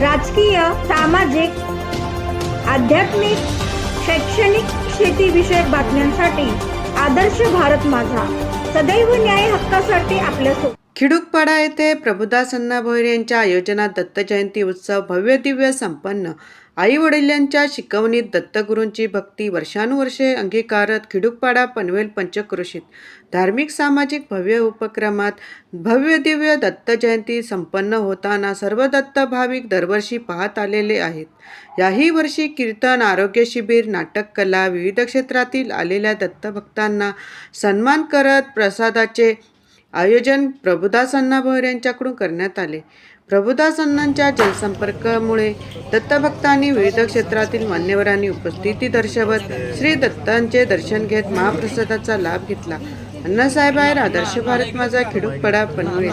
राजकीय सामाजिक आध्यात्मिक शैक्षणिक शेतीविषयक बातम्यांसाठी आदर्श भारत माझा. सदैव न्याय हक्कासाठी आपल्यासोबत खिडूकपाडा येथे प्रभुदास अण्णा भोईर यांच्या आयोजनात दत्त जयंती उत्सव भव्य दिव्य संपन्न. आई वडिलांच्या शिकवणीत दत्तगुरूंची भक्ती वर्षानुवर्षे अंगीकारत खिडूकपाडा पनवेल पंचक्रोशीत. धार्मिक सामाजिक भव्य उपक्रमात भव्य दिव्य दत्त जयंती संपन्न होताना सर्व दत्त भाविक दरवर्षी पाहत आलेले आहेत. याही वर्षी कीर्तन आरोग्य शिबिर नाटक कला विविध क्षेत्रातील आलेल्या दत्तभक्तांना सन्मान करत प्रसादाचे आयोजन प्रभुदास अण्णा भोयर यांच्याकडून करण्यात आले. प्रभुदास अण्णांच्या जनसंपर्कामुळे दत्तभक्तांनी विविध क्षेत्रातील मान्यवरांनी उपस्थिती दर्शवत श्री दत्तांचे दर्शन घेत महाप्रसादाचा लाभ घेतला. अण्णासाहेब आहे आदर्श भारत माझा खिडूकपडा पनवेल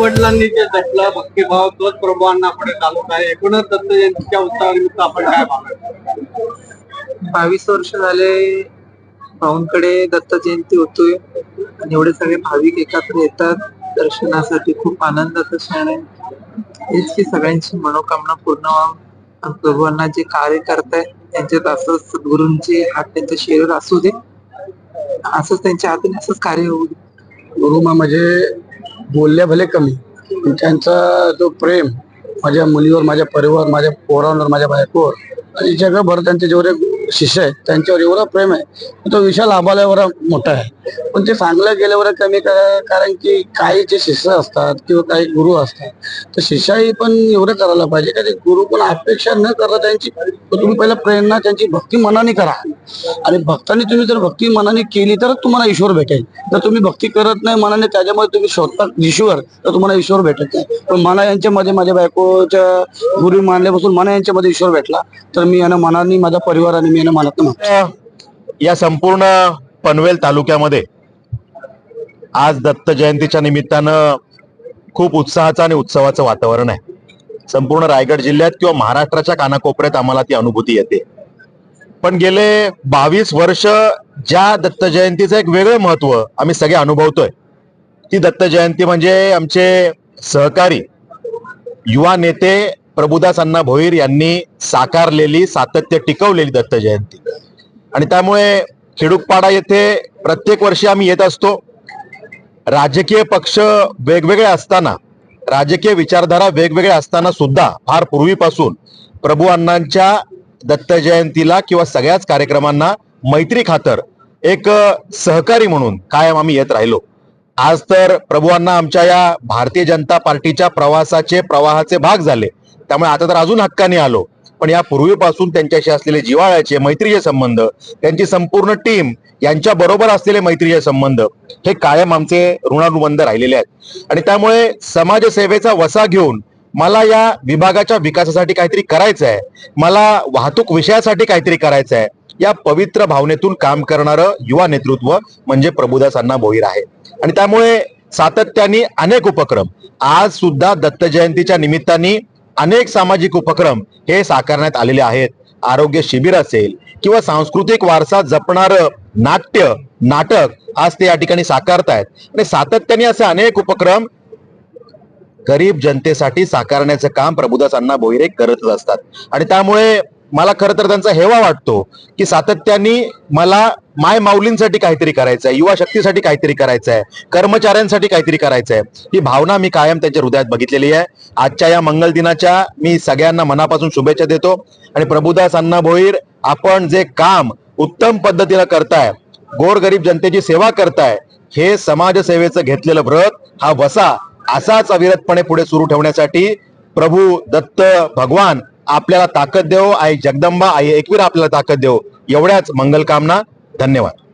वडिलांनी जे जपलं भक्तिभाव तोच प्रभूंना पुढे चालवत आहे. एकूणच दत्त जयंतीच्या उत्सवानिमित्त आपण काय बावीस वर्ष झाले भाऊंकडे दत्त जयंती होतोय. आणि एवढे सगळे भाविक एकत्र येतात. दर्शनासाठी खूप आनंदाचा क्षण आहे. हेच की सगळ्यांची मनोकामना पूर्ण व्हावं. प्रभूंना जे कार्य करताय त्यांच्यात असंच सद्गुरूंचे हात त्यांच्या शरीर असू दे. असंच त्यांच्या हातून असंच कार्य होऊ दे. गुरुमा म्हणजे बोलल्या भले कमी. पण त्यांचा जो प्रेम माझ्या मुलीवर माझ्या परिवार माझ्या पोरांवर माझ्या बायकोवर आणि जगभर त्यांचे जेवढे शिष्य आहेत त्यांच्यावर एवढं प्रेम आहे तो विशाल आबाला एवढा मोठा आहे. पण ते सांगलं गेल्यावर कमी कारण की काही जे शिष्य असतात किंवा काही गुरु असतात तर शिष्याही पण एवढं करायला पाहिजे का ते गुरु पण अपेक्षा न करता त्यांची तुम्ही पहिला प्रेरणा त्यांची भक्ती मनाने करा. आणि भक्तांनी तुम्ही जर भक्ती मनाने केली तरच तुम्हाला ईश्वर भेटेल. जर तुम्ही भक्ती करत नाही मनाने त्याच्यामुळे तुम्ही शोधता ईश्वर तर तुम्हाला ईश्वर भेटत नाही. पण मला यांच्यामध्ये माझ्या बायकोच्या गुरु मानल्यापासून मला यांच्यामध्ये ईश्वर भेटला तर मी यांना मनाने माझ्या परिवाराने मी येणं मनात या संपूर्ण पनवेल तालुक्यामध्ये आज दत्त जयंतीच्या निमित्तानं खूप उत्साहाचं आणि उत्सवाचं वातावरण आहे. संपूर्ण रायगड जिल्ह्यात किंवा महाराष्ट्राच्या कानाकोपऱ्यात आम्हाला ती अनुभूती येते. पण गेले बावीस वर्ष ज्या दत्त जयंतीचं एक वेगळं महत्त्व आम्ही सगळे अनुभवतोय. ती दत्त जयंती म्हणजे आमचे सहकारी युवा नेते प्रभुदास अण्णा भोईर यांनी साकारलेली सातत्य टिकवलेली दत्त जयंती. आणि त्यामुळे खेडूकपाडा येथे प्रत्येक वर्षी आम्ही येत असतो. राजकीय पक्ष वेगवेगळे असताना राजकीय विचारधारा वेगवेगळ्या असताना सुद्धा फार पूर्वीपासून प्रभू अण्णांच्या दत्त जयंतीला किंवा सगळ्याच कार्यक्रमांना मैत्री खातर एक सहकारी म्हणून कायम आम्ही येत राहिलो. आज तर प्रभू अण्णा आमच्या या भारतीय जनता पार्टीच्या प्रवासाचे प्रवाहाचे भाग झाले. त्यामुळे आता तर अजून हक्काने आलो. पण या पूर्वीपासून त्यांच्याशी असलेले जिव्हाळ्याचे मैत्रीचे संबंध त्यांची संपूर्ण टीम यांच्या बरोबर असलेले मैत्रीचे संबंध हे कायम आमचे ऋणानुबंध राहिलेले आहेत. आणि त्यामुळे समाजसेवेचा वसा घेऊन मला या विभागाच्या विकासासाठी काहीतरी करायचं आहे मला वाहतूक विषयासाठी काहीतरी करायचं आहे या पवित्र भावनेतून काम करणारं युवा नेतृत्व म्हणजे प्रभुदास अण्णा भोईर आहे. आणि त्यामुळे सातत्याने अनेक उपक्रम आज सुद्धा दत्त जयंतीच्या निमित्ताने अनेक सामाजिक उपक्रम हे साकारण्यात आलेले आहेत. आरोग्य शिबिर असेल किंवा सांस्कृतिक वारसा जपणारं नाट्य नाटक आज ते या ठिकाणी साकारतायत. आणि सातत्याने असे अनेक उपक्रम गरीब जनतेसाठी साकारण्याचं काम प्रभुदास अण्णा भोईरे करतच असतात. आणि त्यामुळे मला खरं तर त्यांचा हेवा वाटतो की सातत्याने मला माय माऊलींसाठी काहीतरी करायचं आहे युवा शक्तीसाठी काहीतरी करायचं आहे कर्मचाऱ्यांसाठी काहीतरी करायचं आहे ही भावना मी कायम त्यांच्या हृदयात बघितलेली आहे. आजच्या या मंगल दिनाच्या मी सगळ्यांना मनापासून शुभेच्छा देतो. आणि प्रभुदास अण्णा भोईर आपण जे काम उत्तम पद्धतीनं करताय गोरगरीब जनतेची सेवा करताय हे समाजसेवेचं घेतलेलं व्रत हा वसा असाच अविरतपणे पुढे सुरू ठेवण्यासाठी प्रभू दत्त भगवान आपल्याला ताकद देव. आई जगदंबा आई एकवीर आपल्याला ताकद देव. एवढ्याच मंगल कामना धन्यवाद.